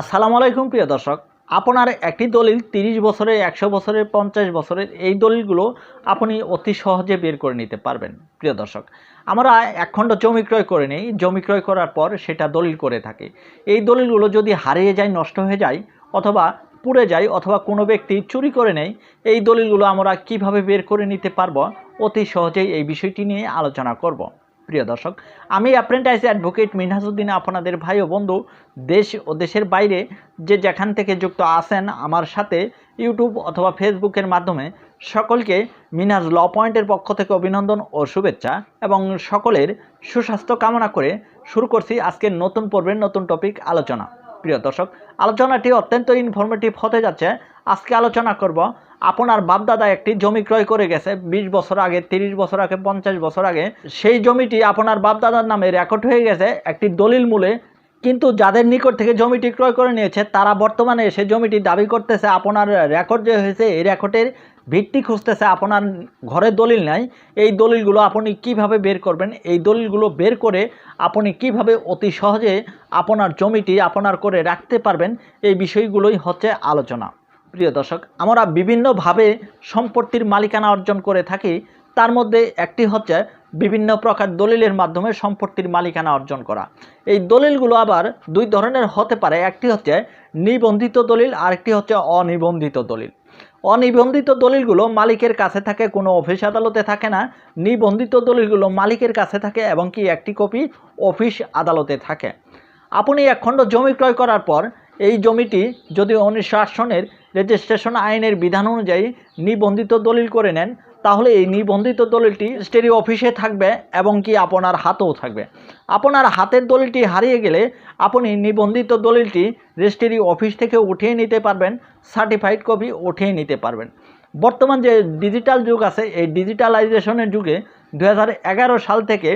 আসসালামু আলাইকুম প্রিয় দর্শক, আপনার একটি দলিল তিরিশ বছরের একশো বছরের পঞ্চাশ বছরের এই দলিলগুলো আপনি অতি সহজে বের করে নিতে পারবেন। প্রিয় দর্শক, আমরা একখণ্ড জমি ক্রয় করে নিই। জমি ক্রয় করার পর সেটা দলিল করে থাকি। এই দলিলগুলো যদি হারিয়ে যায়, নষ্ট হয়ে যায় অথবা পুড়ে যায় অথবা কোনো ব্যক্তি চুরি করে নেয়, এই দলিলগুলো আমরা কীভাবে বের করে নিতে পারব? অতি সহজেই এই বিষয়টি নিয়ে আলোচনা করব। প্রিয় দর্শক, আমি অ্যাপ্রেন্টাইজ অ্যাডভোকেট মিনহাজুদ্দিন, আপনাদের ভাই ও বন্ধু, দেশ ও দেশের বাইরে যে যেখান থেকে যুক্ত আছেন আমার সাথে ইউটিউব অথবা ফেসবুকের মাধ্যমে, সকলকে মিনহাজ ল পয়েন্টের পক্ষ থেকে অভিনন্দন ও শুভেচ্ছা এবং সকলের সুস্বাস্থ্য কামনা করে শুরু করছি আজকের নতুন পর্বের নতুন টপিক আলোচনা। প্রিয় দর্শক, আলোচনাটি অত্যন্ত ইনফরমেটিভ হতে যাচ্ছে। আজকে আলোচনা করব, আপনার বাপদাদা একটি জমি ক্রয় করে গেছে ২০ বছর আগে ৩০ বছর আগে, পঞ্চাশ বছর আগে। সেই জমিটি আপনার বাপদাদার নামে রেকর্ড হয়ে গেছে। একটি দলিল মূলে কিন্তু যাদের নিকট থেকে জমিটি ক্রয় করে নিয়েছে, তারা বর্তমানে এসে জমিটি দাবি করতেছে, আপনার রেকর্ড যে হয়েছে, এই রেকর্ডের ভিত্তি খুঁজতেছে, আপনার ঘরে দলিল নাই। এই দলিলগুলো আপনি কীভাবে বের করবেন? এই দলিলগুলো বের করে আপনি কীভাবে অতি সহজে আপনার জমিটি আপনার করে রাখতে পারবেন? এই বিষয়গুলোই হচ্ছে আলোচনা। প্রিয় দর্শক, আমরা বিভিন্নভাবে সম্পত্তির মালিকানা অর্জন করে থাকি। তার মধ্যে একটি হচ্ছে বিভিন্ন প্রকার দলিলের মাধ্যমে সম্পত্তির মালিকানা অর্জন করা। এই দলিলগুলো আবার দুই ধরনের হতে পারে। একটি হচ্ছে নিবন্ধিত দলিল, আরেকটি হচ্ছে অনিবন্ধিত দলিল। অনিবন্ধিত দলিলগুলো মালিকের কাছে থাকে, কোনো অফিস আদালতে থাকে না। নিবন্ধিত দলিলগুলো মালিকের কাছে থাকে এবং কি একটি কপি অফিস আদালতে থাকে। আপনি এক খণ্ড জমি ক্রয় করার পর এই জমিটি যদি উনিশশো আট সনের রেজিস্ট্রেশন আইনের বিধান অনুযায়ী নিবন্ধিত দলিল করে নেন তাহলে এই নিবন্ধিত দলিলটি রেজিস্ট্রি অফিসে থাকবে এবং কি আপনার হাতেও থাকবে। আপনার হাতের দলিলটি হারিয়ে গেলে আপনি নিবন্ধিত দলিলটি রেজিস্ট্রি অফিস থেকে উঠিয়ে নিতে পারবেন সার্টিফাইড কপি উঠিয়ে নিতে পারবেন। বর্তমান যে ডিজিটাল যুগ আছে, এই ডিজিটালাইজেশনের যুগে দু হাজার এগারো সাল থেকে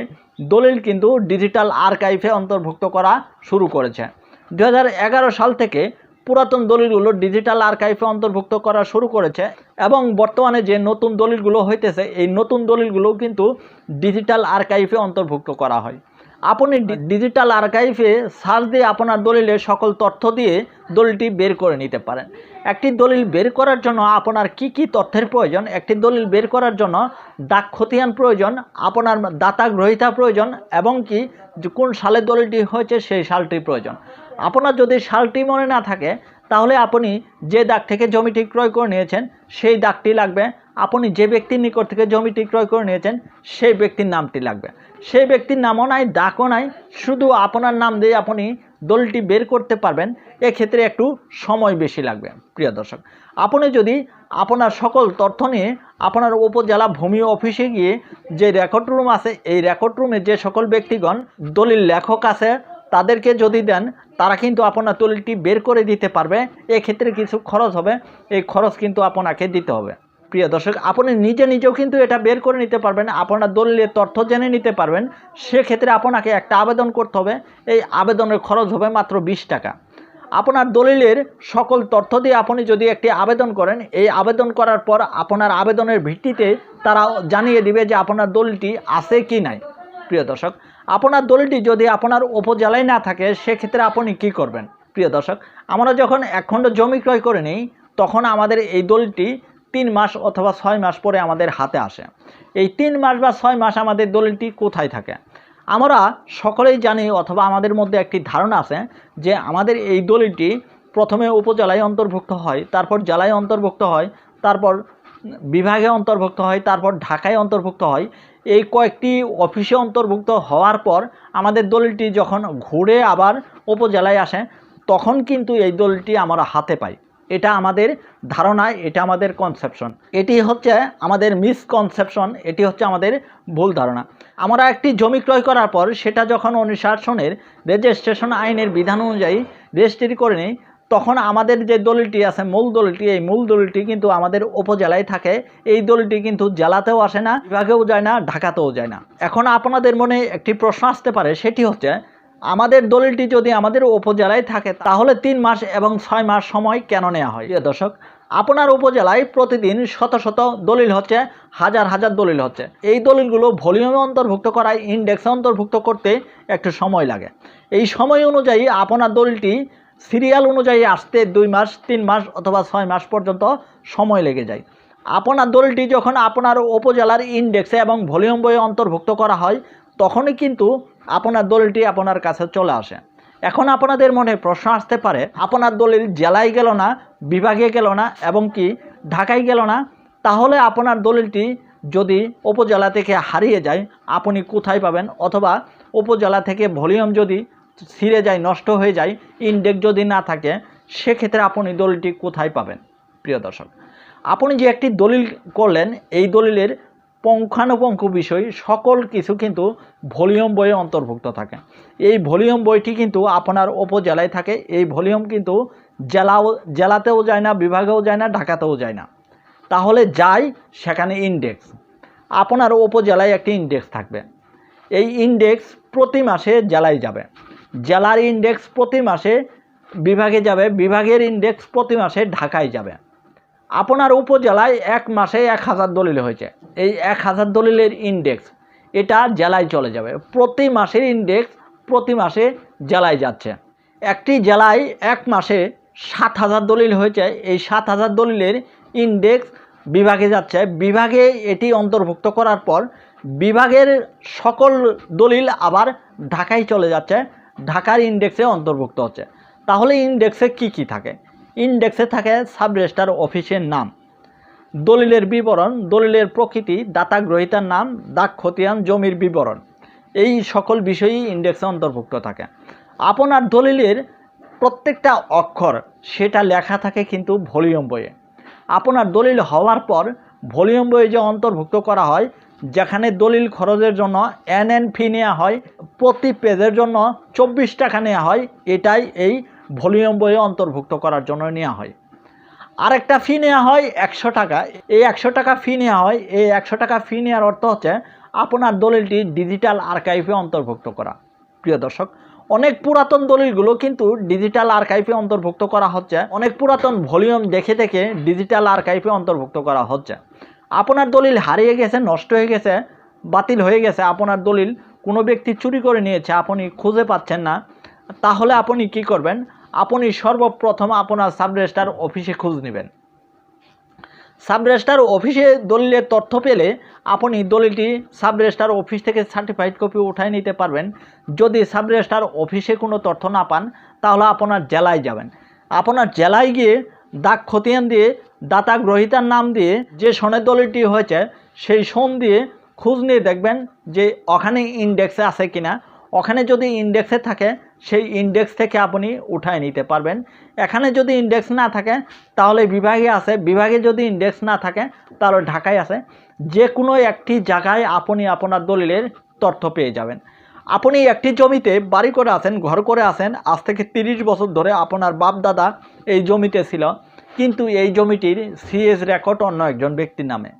দলিল কিন্তু ডিজিটাল আর্কাইভে অন্তর্ভুক্ত করা শুরু করেছে। দু হাজার এগারো সাল থেকে পুরাতন দলিলগুলো ডিজিটাল আর্কাইভে অন্তর্ভুক্ত করা শুরু করেছে এবং বর্তমানে যে নতুন দলিলগুলো হইতেছে, এই নতুন দলিলগুলো কিন্তু ডিজিটাল আর্কাইভে অন্তর্ভুক্ত করা হয়। আপনি ডিজিটাল আর্কাইভে সার্চ দিয়ে আপনার দলিলের সকল তথ্য দিয়ে দলিলটি বের করে নিতে পারেন। একটি দলিল বের করার জন্য আপনার কি কি তথ্যের প্রয়োজন? একটি দলিল বের করার জন্য ডাক খতিয়ান প্রয়োজন, আপনার দাতা গ্রহিতা প্রয়োজন এবং কি কোন সালে দলিলটি হয়েছে সেই সালটি প্রয়োজন। আপনার যদি সালটি মনে না থাকে, তাহলে আপনি যে দাগ থেকে জমিটি ক্রয় করে নিয়েছেন, সেই দাগটি লাগবে। আপনি যে ব্যক্তির নিকট থেকে জমিটি ক্রয় করে নিয়েছেন, সেই ব্যক্তির নামটি লাগবে। সেই ব্যক্তির নামও নাই ডাকও নাই, শুধু আপনার নাম দিয়ে আপনি দলটি বের করতে পারবেন। এক্ষেত্রে একটু সময় বেশি লাগবে, প্রিয় দর্শক। আপনি যদি আপনার সকল তথ্য নিয়ে আপনার উপজেলা ভূমি অফিসে গিয়ে যে রেকর্ড রুম আছে, এই রেকর্ড রুমে যে সকল ব্যক্তিগণ, দলিল লেখক আছে তাদেরকে যদি দেন, তারা কিন্তু আপনার দলিলটি বের করে দিতে পারবে। এক্ষেত্রে কিছু খরচ হবে। এই খরচ কিন্তু আপনাকে দিতে হবে। প্রিয় দর্শক, আপনি নিজে নিজেও কিন্তু এটা বের করে নিতে পারবেন। আপনার দলিলের তথ্য জেনে নিতে পারবেন। সেক্ষেত্রে আপনাকে একটা আবেদন করতে হবে। এই আবেদনের খরচ হবে মাত্র বিশ টাকা। আপনার দলিলের সকল তথ্য দিয়ে আপনি যদি একটি আবেদন করেন, এই আবেদন করার পর আপনার আবেদনের ভিত্তিতে তারা জানিয়ে দিবে যে আপনার দলিলটি আছে কি নাই। প্রিয় দর্শক আপনার দলিলটি যদি আপনার উপজেলায় না থাকে, সেক্ষেত্রে আপনি কি করবেন? প্রিয় দর্শক, আমরা যখন এক খণ্ড জমি ক্রয় করে নিই, তখন আমাদের এই দলিলটি তিন মাস অথবা ছয় মাস পরে আমাদের হাতে আসে। এই তিন মাস বা ছয় মাস আমাদের দলিলটি কোথায় থাকে? আমরা সকলেই জানি অথবা আমাদের মধ্যে একটি ধারণা আছে যে আমাদের এই দলিলটি প্রথমে উপজেলায় অন্তর্ভুক্ত হয়, তারপর জেলায় অন্তর্ভুক্ত হয়, তারপর বিভাগে অন্তর্ভুক্ত হয়, তারপর ঢাকায় অন্তর্ভুক্ত হয়। এই কয়েকটি অফিসে অন্তর্ভুক্ত হওয়ার পর আমাদের দলটি যখন ঘুরে আবার উপজেলায় আসে, তখন কিন্তু এই দলটি আমরা হাতে পাই এটা আমাদের ধারণা, এটা আমাদের কনসেপশন এটি হচ্ছে আমাদের মিসকনসেপশন এটি হচ্ছে আমাদের ভুল ধারণা। আমরা একটি জমি ক্রয় করার পর সেটা যখন উনিশশো আট সনের রেজিস্ট্রেশন আইনের বিধান অনুযায়ী রেজিস্ট্রি করে নিই তখন আমাদের যে দলিলটি আছে, মূল দলটি, এই মূল দলটি কিন্তু আমাদের উপজেলায় থাকে। এই দলটি কিন্তু জেলাতেও আসে না, বিভাগেও যায় না, ঢাকাতেও যায় না। এখন আপনাদের মনে একটি প্রশ্ন আসতে পারে, সেটি হচ্ছে, আমাদের দলিলটি যদি আমাদের উপজেলায় থাকে, তাহলে তিন মাস এবং ছয় মাস সময় কেন নেওয়া হয়? দর্শক, আপনার উপজেলায় প্রতিদিন শত শত দলিল হচ্ছে, হাজার হাজার দলিল হচ্ছে। এই দলিলগুলো ভলিউমে অন্তর্ভুক্ত করায়, ইন্ডেক্সে অন্তর্ভুক্ত করতে একটু সময় লাগে। এই সময় অনুযায়ী আপনার দলিলটি সিরিয়াল অনুযায়ী আসতে দুই মাস, তিন মাস অথবা ছয় মাস পর্যন্ত সময় লেগে যায়। আপনার দলিলটি যখন আপনার উপজেলার ইন্ডেক্সে এবং ভলিউম বইয়ে অন্তর্ভুক্ত করা হয়, তখনই কিন্তু আপনার দলটি আপনার কাছে চলে আসে। এখন আপনাদের মনে প্রশ্ন আসতে পারে, আপনার দলিল জেলায় গেল না, বিভাগে গেল না এবং কি ঢাকায় গেল না? তাহলে আপনার দলিলটি যদি উপজেলা থেকে হারিয়ে যায়, আপনি কোথায় পাবেন? অথবা উপজেলা থেকে ভলিউম যদি ছিঁড়ে যায়, নষ্ট হয়ে যায় ইন্ডেক্স যদি না থাকে, সেক্ষেত্রে আপনি দলিলটি কোথায় পাবেন? প্রিয় দর্শক, আপনি যে একটি দলিল করলেন, এই দলিলের পুঙ্খানুপুঙ্খ বিষয়, সকল কিছু কিন্তু ভলিউম বইয়ে অন্তর্ভুক্ত থাকে। এই ভলিউম বইটি কিন্তু আপনার উপজেলায় থাকে, এই ভলিউম কিন্তু জেলাও, জেলাতেও যায় না, বিভাগেও যায় না, ঢাকাতেও যায় না। তাহলে যাই সেখানে ইন্ডেক্স আপনার উপজেলায় একটি ইন্ডেক্স থাকবে। এই ইন্ডেক্স প্রতি মাসে জেলায় যাবে। জেলার ইন্ডেক্স প্রতি মাসে বিভাগে যাবে, বিভাগের ইন্ডেক্স প্রতি মাসে ঢাকায় যাবে। আপনার উপজেলায় এক মাসে এক হাজার দলিল হয়েছে। এই এক হাজার দলিলের ইন্ডেক্স এটা জেলায় চলে যাবে। প্রতি মাসের ইন্ডেক্স প্রতি মাসে জেলায় যাচ্ছে। একটি জেলায় এক মাসে সাত হাজার দলিল হয়েছে। এই সাত হাজার দলিলের ইন্ডেক্স বিভাগে যাচ্ছে। বিভাগে এটি অন্তর্ভুক্ত করার পর বিভাগের সকল দলিল আবার ঢাকায় চলে যাচ্ছে। ঢাকার ইন্ডেক্সে অন্তর্ভুক্ত হচ্ছে। তাহলে ইন্ডেক্সে কি কি থাকে? ইন্ডেক্সে থাকে সাব রেজিস্ট্রার অফিসের নাম, দলিলের বিবরণ, দলিলের প্রকৃতি দাতা গ্রহীতার নাম দাগ খতিয়ান জমির বিবরণ। এই সকল বিষয়ই ইন্ডেক্সে অন্তর্ভুক্ত থাকে। আপনার দলিলের প্রত্যেকটা অক্ষর, সেটা লেখা থাকে কিন্তু ভলিউম বইয়ে। আপনার দলিল হওয়ার পর ভলিউম বইয়ে যে অন্তর্ভুক্ত করা হয় যেখানে দলিল খরচের জন্য এন এন ফি নেওয়া হয়, প্রতি পেজের জন্য চব্বিশ টাকা নেওয়া হয়, এটাই এই ভলিউম বইয়ে অন্তর্ভুক্ত করার জন্য নেওয়া হয়। আরেকটা ফি নেওয়া হয় একশো টাকা। এই একশো টাকা ফি নেওয়া হয়, এই একশো টাকা ফি নেওয়ার অর্থ হচ্ছে আপনার দলিলটি ডিজিটাল আর্কাইভে অন্তর্ভুক্ত করা। প্রিয় দর্শক, অনেক পুরাতন দলিলগুলো কিন্তু ডিজিটাল আর্কাইভে অন্তর্ভুক্ত করা হচ্ছে। অনেক পুরাতন ভলিউম দেখে দেখে ডিজিটাল আর্কাইভে অন্তর্ভুক্ত করা হচ্ছে। আপনার দলিল হারিয়ে গেছে, নষ্ট হয়ে গেছে, বাতিল হয়ে গেছে, আপনার দলিল কোনো ব্যক্তি চুরি করে নিয়েছে, আপনি খুঁজে পাচ্ছেন না, তাহলে আপনি কি করবেন? আপনি সর্বপ্রথম আপনার সাব রেজিস্ট্রার অফিসে খোঁজ নেবেন। সাব রেজিস্ট্রার অফিসে দলিলের তথ্য পেলে আপনি দলিলটি সাব রেজিস্ট্রার অফিস থেকে সার্টিফাইড কপি উঠায় নিতে পারবেন। যদি সাব রেজিস্ট্রার অফিসে কোনো তথ্য না পান, তাহলে আপনার জেলায় যাবেন। আপনার জেলায় গিয়ে দাগ খতিয়ান দিয়ে দাতা গ্রহীতার নাম দিয়ে যে সনের দলিলটি হয়েছে, সেই সন দিয়ে খোঁজ নিয়ে দেখবেন যে ওখানে ইন্ডেক্সে আছে কিনা। ওখানে যদি ইন্ডেক্সে থাকে, সেই ইন্ডেক্স থেকে আপনি উঠায় নিতে পারবেন। এখানে যদি ইন্ডেক্স না থাকে, তাহলে বিভাগে আছে। বিভাগে যদি ইন্ডেক্স না থাকে, তাহলে ঢাকায় আছে। যে কোনো একটি জায়গায় আপনি আপনার দলিলের তথ্য পেয়ে যাবেন। আপনি একটি জমিতে বাড়ি করে আছেন, ঘর করে আছেন, আজ থেকে তিরিশ বছর ধরে আপনার বাপ দাদা এই জমিতে ছিল। কিন্তু এই জমিটির সিএস রেকর্ড অন্য একজন ব্যক্তির নামে।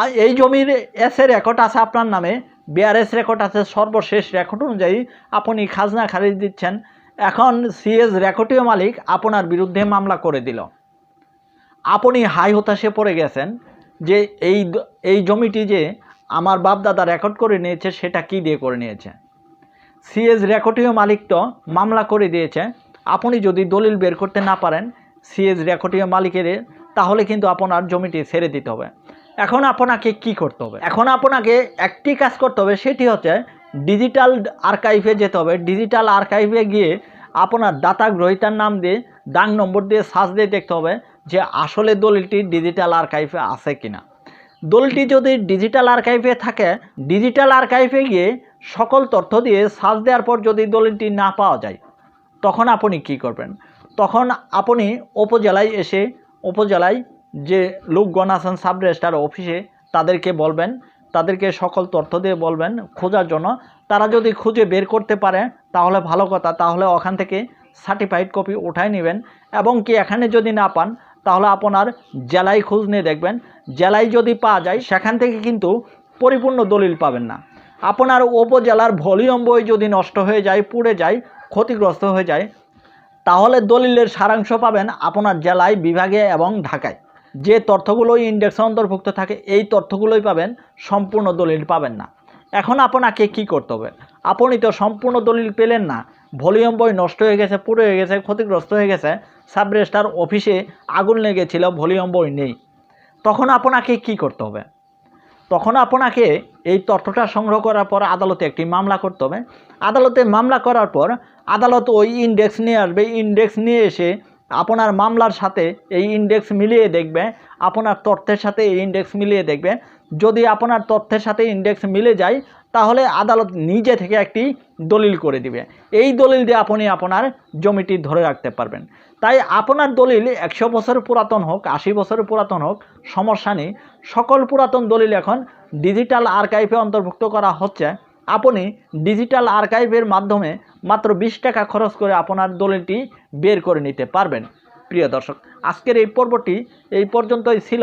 আর এই জমির এস এর রেকর্ড আছে আপনার নামে বিআরএস রেকর্ড আছে, সর্বশেষ রেকর্ড অনুযায়ী আপনি খাজনা খারিজ দিচ্ছেন। এখন সিএস রেকর্ডীয় মালিক আপনার বিরুদ্ধে মামলা করে দিল। আপনি হাই হতাশে পড়ে গেছেন যে এই এই জমিটি যে আমার বাপ দাদা রেকর্ড করে নিয়েছে, সেটা কি দিয়ে করে নিয়েছে? সিএস রেকর্ডীয় মালিক তো মামলা করে দিয়েছে। আপনি যদি দলিল বের করতে না পারেন সিএস রেকর্ডীয় মালিকের, তাহলে কিন্তু আপনার জমিটি ছেড়ে দিতে হবে। এখন আপনাকে কি করতে হবে? এখন আপনাকে একটি কাজ করতে হবে, সেটি হচ্ছে ডিজিটাল আর্কাইভে যেতে হবে। ডিজিটাল আর্কাইভে গিয়ে আপনার দাতা গ্রহীতার নাম দিয়ে ডাং নম্বর দিয়ে সার্চ দিয়ে দেখতে হবে যে আসলে দলিলটি ডিজিটাল আর্কাইভে আছে কিনা। দলটি যদি ডিজিটাল আর্কাইভে থাকে ডিজিটাল আর্কাইভে গিয়ে সকল তথ্য দিয়ে সার্চ দেওয়ার পর যদি দলিলটি না পাওয়া যায়, তখন আপনি কি করবেন? তখন আপনি উপজেলায় এসে, উপজেলায় যে লোকগণ আছেন সাব রেজিস্ট্রার অফিসে, তাদেরকে বলবেন, তাদেরকে সকল তথ্য দিয়ে বলবেন খোঁজার জন্য। তারা যদি খুঁজে বের করতে পারে, তাহলে ভালো কথা, তাহলে ওখান থেকে সার্টিফাইড কপি উঠায় নেবেন। এবং কি এখানে যদি না পান, তাহলে আপনার জেলায় খোঁজ নিয়ে দেখবেন। জেলায় যদি পাওয়া যায়, সেখান থেকে কিন্তু পরিপূর্ণ দলিল পাবেন না। আপনার উপজেলার ভলিউম বই যদি নষ্ট হয়ে যায়, পুড়ে যায়, ক্ষতিগ্রস্ত হয়ে যায় তাহলে দলিলের সারাংশ পাবেন আপনার জেলায়, বিভাগে এবং ঢাকায়। যে তথ্যগুলো ইন্ডেক্সে অন্তর্ভুক্ত থাকে, এই তথ্যগুলোই পাবেন, সম্পূর্ণ দলিল পাবেন না। এখন আপনাকে কি করতে হবে? আপনি তো সম্পূর্ণ দলিল পেলেন না। ভলিউম বই নষ্ট হয়ে গেছে, পুড়ে হয়ে গেছে, ক্ষতিগ্রস্ত হয়ে গেছে। সাবরেস্টার অফিসে আগুন লেগেছিল, ভলিউম বই নেই। তখন আপনাকে কি করতে হবে? তখন আপনাকে এই তথ্যটা সংগ্রহ করার পর আদালতে একটি মামলা করতে হবে। আদালতে মামলা করার পর আদালত ওই ইন্ডেক্স নিয়ে আসবে। ইন্ডেক্স নিয়ে এসে আপনার মামলার সাথে এই ইন্ডেক্স মিলিয়ে দেখবে। আপনার তথ্যের সাথে এই ইন্ডেক্স মিলিয়ে দেখবে। যদি আপনার তথ্যের সাথে ইন্ডেক্স মিলে যায় তাহলে আদালত নিজে থেকে একটি দলিল করে দিবে। এই দলিল দিয়ে আপনি আপনার জমিটি ধরে রাখতে পারবেন। তাই আপনার দলিল একশো বছর পুরাতন হোক, আশি বছর পুরাতন হোক, সমস্যা নেই। সকল পুরাতন দলিল এখন ডিজিটাল আর্কাইভে অন্তর্ভুক্ত করা হচ্ছে। আপনি ডিজিটাল আর্কাইভের মাধ্যমে মাত্র বিশ টাকা খরচ করে আপনার দলিলটি বের করে নিতে পারবেন। প্রিয় দর্শক, আজকের এই পর্বটি এই পর্যন্তই ছিল।